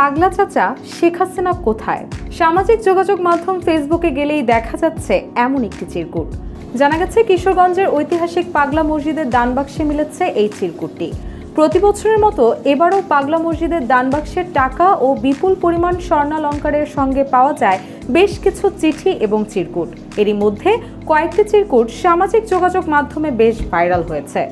পাগলা চাচা শেখ হাসিনা কোথায়? সামাজিক যোগাযোগ মাধ্যম ফেসবুকে গেলেই দেখা যাচ্ছে এমন একটি চিরকুট। জানা গেছে, কিশোরগঞ্জের ঐতিহাসিক পাগলা মসজিদের দানবাক্সে মিলেছে এই চিরকুটটি। প্রতি বছরের মতো এবারও পাগলা মসজিদের দানবাক্সের টাকা ও বিপুল পরিমাণ স্বর্ণালঙ্কারের সঙ্গে পাওয়া যায় বেশ কিছু চিঠি এবং চিরকুট। এরই মধ্যে কয়েকটি চিরকুট সামাজিক যোগাযোগ মাধ্যমে বেশ ভাইরাল হয়েছে।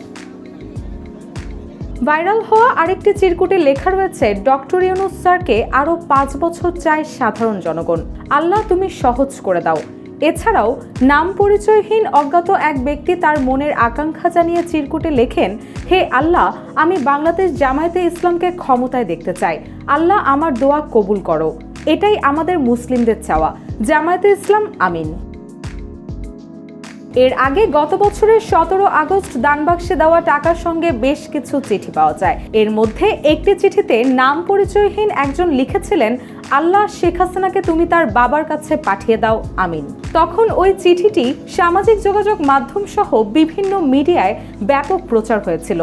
ভাইরাল হওয়া আরেকটি চিরকুটে লেখা রয়েছে, ডক্টর ইউনুস স্যারকে আরও পাঁচ বছর চায় সাধারণ জনগণ। আল্লাহ তুমি সহজ করে দাও। এছাড়াও, নাম পরিচয়হীন অজ্ঞাত এক ব্যক্তি তার মনের আকাঙ্ক্ষা জানিয়ে চিরকুটে লেখেন, হে আল্লাহ, আমি বাংলাদেশ জামায়াতে ইসলামকে ক্ষমতায় দেখতে চাই। আল্লাহ আমার দোয়া কবুল করো। এটাই আমাদের মুসলিমদের চাওয়া। জামায়াতে ইসলাম, আমিন। এর আগে গত বছরের সতেরো আগস্ট দানবাক্সে দেওয়া টাকার সঙ্গে বেশ কিছু চিঠি পাওয়া যায়। এর মধ্যে একটি চিঠিতে নাম পরিচয়হীন একজন লিখেছিলেন, আল্লাহ শেখ হাসিনাকে তুমি তার বাবার কাছে পাঠিয়ে দাও, আমিন। তখন ওই চিঠিটি সামাজিক যোগাযোগ মাধ্যম সহ বিভিন্ন মিডিয়ায় ব্যাপক প্রচার হয়েছিল।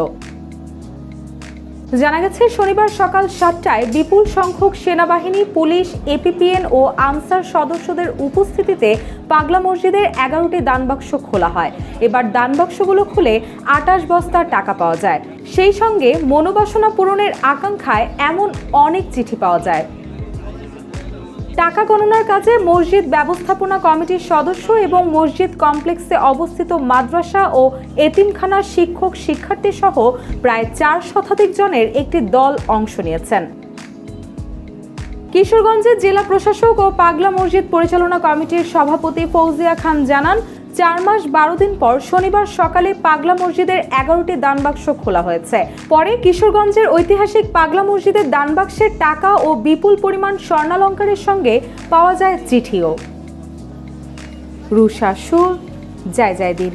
জানা গেছে, শনিবার সকাল সাতটায় বিপুল সংখ্যক সেনাবাহিনী, পুলিশ, এপিপিএন ও আনসার সদস্যদের উপস্থিতিতে পাগলা মসজিদের এগারোটি দানবাক্স খোলা হয়। এবার দানবাক্সগুলো খুলে আটাশ বস্তার টাকা পাওয়া যায়। সেই সঙ্গে মনোবাসনা পূরণের আকাঙ্ক্ষায় এমন অনেক চিঠি পাওয়া যায়। টাকা গণনার কাজে মসজিদ ব্যবস্থাপনা কমিটির সদস্য এবং মসজিদ কমপ্লেক্সে অবস্থিত মাদ্রাসা ও এতিমখানার শিক্ষক শিক্ষার্থী সহ প্রায় চার শতাধিক জনের একটি দল অংশ নিয়েছেন। কিশোরগঞ্জের জেলা প্রশাসক ও পাগলা মসজিদ পরিচালনা কমিটির সভাপতি ফৌজিয়া খান জানান চার মাস বারো দিন পর শনিবার সকালে পাগলা মসজিদের এগারোটি দানবাক্স খোলা হয়েছে। পরে কিশোরগঞ্জের ঐতিহাসিক পাগলা মসজিদের দানবাক্সের টাকা ও বিপুল পরিমাণ স্বর্ণালঙ্কারের সঙ্গে পাওয়া যায় চিঠিও। রুশাসুর জয় জয় দিন